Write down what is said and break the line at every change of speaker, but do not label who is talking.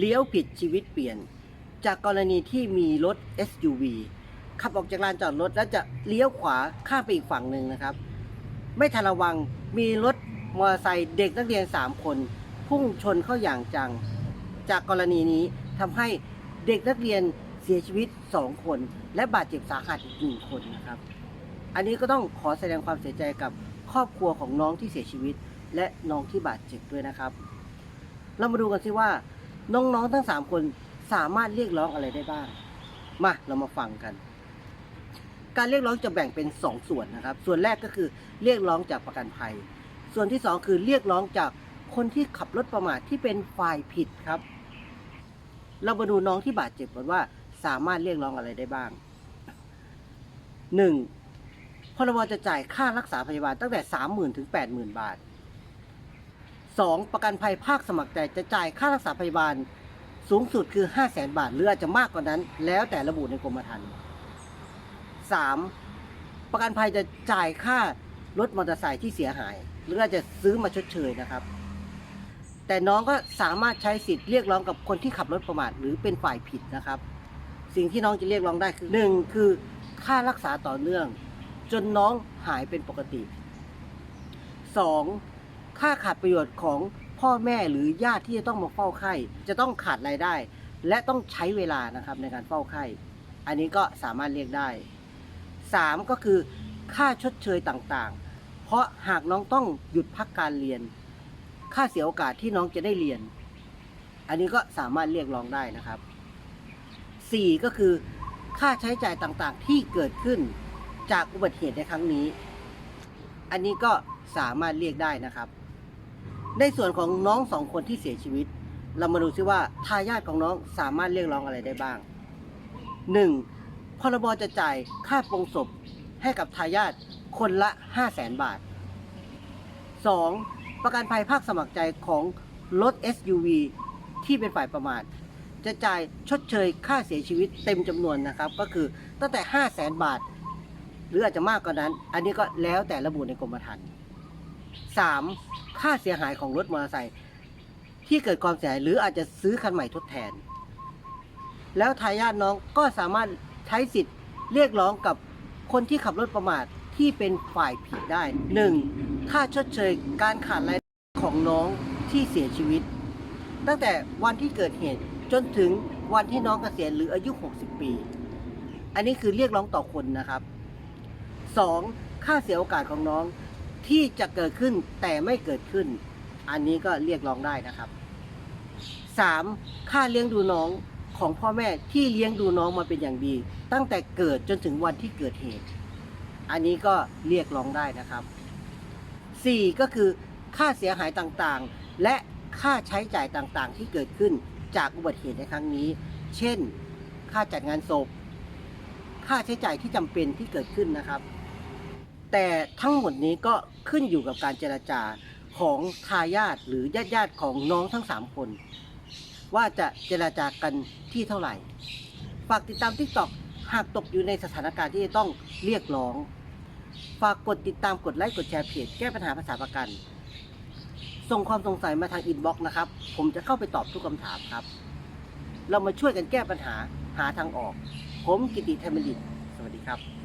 เลี้ยวผิดชีวิตเปลี่ยน จากกรณีที่มีรถ SUV ขับออกจากลานจอดรถแล้วจะเลี้ยวขวาข้ามไปอีกฝั่งหนึ่งนะครับ ไม่ทันระวังมีรถมอเตอร์ไซค์เด็กนักเรียน 3 คน พุ่งชนเข้าอย่างจัง จากกรณีนี้ทำให้เด็กนักเรียนเสียชีวิต 2 คน และบาดเจ็บสาหัสอีกหนึ่งคนนะครับ อันนี้ก็ต้องขอแสดงความเสียใจกับครอบครัวของน้องที่เสียชีวิต และน้องที่บาดเจ็บด้วยนะครับ เรามาดูกันสิว่า น้องๆทั้ง3คนสามารถเรียกร้องอะไรได้บ้าง มาเรามาฟังกัน การเรียกร้องจะแบ่งเป็น2ส่วนนะครับ ส่วนแรกก็คือเรียกร้องจากประกันภัย ส่วนที่ 2 คือเรียกร้องจากคนที่ขับรถประมาทที่เป็นฝ่ายผิดครับ เรามาดูน้องที่บาดเจ็บก่อนว่าสามารถเรียกร้องอะไรได้บ้าง 1. พรบจะจ่ายค่ารักษาพยาบาลตั้งแต่ 30,000ถึง80,000 บาท 2. ประกันภัยภาคสมัครใจจะจ่ายค่ารักษาพยาบาล สูงสุดคือ 500,000บาท หรืออาจจะมากกว่านั้น แล้วแต่ระบุในกรมธรรม์ 3. ประกันภัยจะจ่ายค่ารถมอเตอร์ไซค์ที่เสียหาย หรืออาจจะซื้อมาชดเชยนะครับ แต่น้องก็สามารถใช้สิทธิ์เรียกร้องกับคนที่ขับรถประมาทหรือเป็นฝ่ายผิดนะครับ สิ่งที่น้องจะเรียกร้องได้คือ 1. คือค่ารักษาต่อเนื่อง จนน้องหายเป็นปกติ 2. ค่าขาดประโยชน์ของพ่อแม่หรือญาติที่จะต้องมาเฝ้าไข้จะต้องขาดรายได้ และต้องใช้เวลานะครับในการเฝ้าไข้อันนี้ก็สามารถเรียกได้ 3. ก็คือค่าชดเชยต่างๆ เพราะหากน้องต้องหยุดพักการเรียน ค่าเสียโอกาสที่น้องจะได้เรียน อันนี้ก็สามารถเรียกร้องได้นะครับ 4. ก็คือค่าใช้จ่ายต่างๆ ที่เกิดขึ้นจากอุบัติเหตุในครั้งนี้ อันนี้ก็สามารถเรียกได้นะครับ ในส่วนของน้องสองคนที่เสียชีวิต เรามาดูซิว่าทายาทของน้องสามารถเรียกร้องอะไรได้บ้าง 1. พรบจะจ่ายค่าปรงศพให้กับทายาทคนละ 5 0 0แสนบาท 2. ประกันภัยภาคสมัครใจของรถ SUV ที่เป็นฝ่ายประมาท จะจ่ายชดเชยค่าเสียชีวิตเต็มจำนวนนะครับ ก็คือตั้งแต่ 5 0 0แสนบาท หรืออาจจะมากกว่านั้น อันนี้ก็แล้วแต่ระบุในกรมธรรม์ 3. ค่าเสียหายของรถมอเตอร์ไซค์ที่เกิดความเสียหายหรืออาจจะซื้อคันใหม่ทดแทน แล้วทายาทน้องก็สามารถใช้สิทธิ์เรียกร้องกับคนที่ขับรถประมาทที่เป็นฝ่ายผิดได้ 1. ค่าชดเชยการขาดรายได้ของน้องที่เสียชีวิต ตั้งแต่วันที่เกิดเหตุจนถึงวันที่น้องเกษียณหรืออายุ 60 ปี อันนี้คือเรียกร้องต่อคนนะครับ 2. ค่าเสียโอกาสของน้อง ที่จะเกิดขึ้นแต่ไม่เกิดขึ้น อันนี้ก็เรียกร้องได้นะครับ 3. ค่าเลี้ยงดูน้องของพ่อแม่ที่เลี้ยงดูน้องมาเป็นอย่างดี ตั้งแต่เกิดจนถึงวันที่เกิดเหตุ อันนี้ก็เรียกร้องได้นะครับ 4. ก็คือค่าเสียหายต่างๆ และค่าใช้จ่ายต่างๆ ที่เกิดขึ้นจากอุบัติเหตุในครั้งนี้ เช่น ค่าจัดงานศพ ค่าใช้จ่ายที่จำเป็นที่เกิดขึ้นนะครับ แต่ทั้งหมดนี้ก็ขึ้นอยู่กับการเจรจาของทายาทหรือญาติญาติของน้องทั้ง 3 คน ว่าจะเจรจากันที่เท่าไหร่ฝากติดตาม TikTok หากตกอยู่ในสถานการณ์ที่จะต้องเรียกร้อง ฝากกดติดตามกดไลค์กดแชร์เพจแก้ปัญหาภาษาประกัน ส่งความสงสัยมาทางอินบ็อกซ์นะครับ ผมจะเข้าไปตอบทุกคำถามครับ เรามาช่วยกันแก้ปัญหาหาทางออก ผมกิติเทมลิตสวัสดีครับ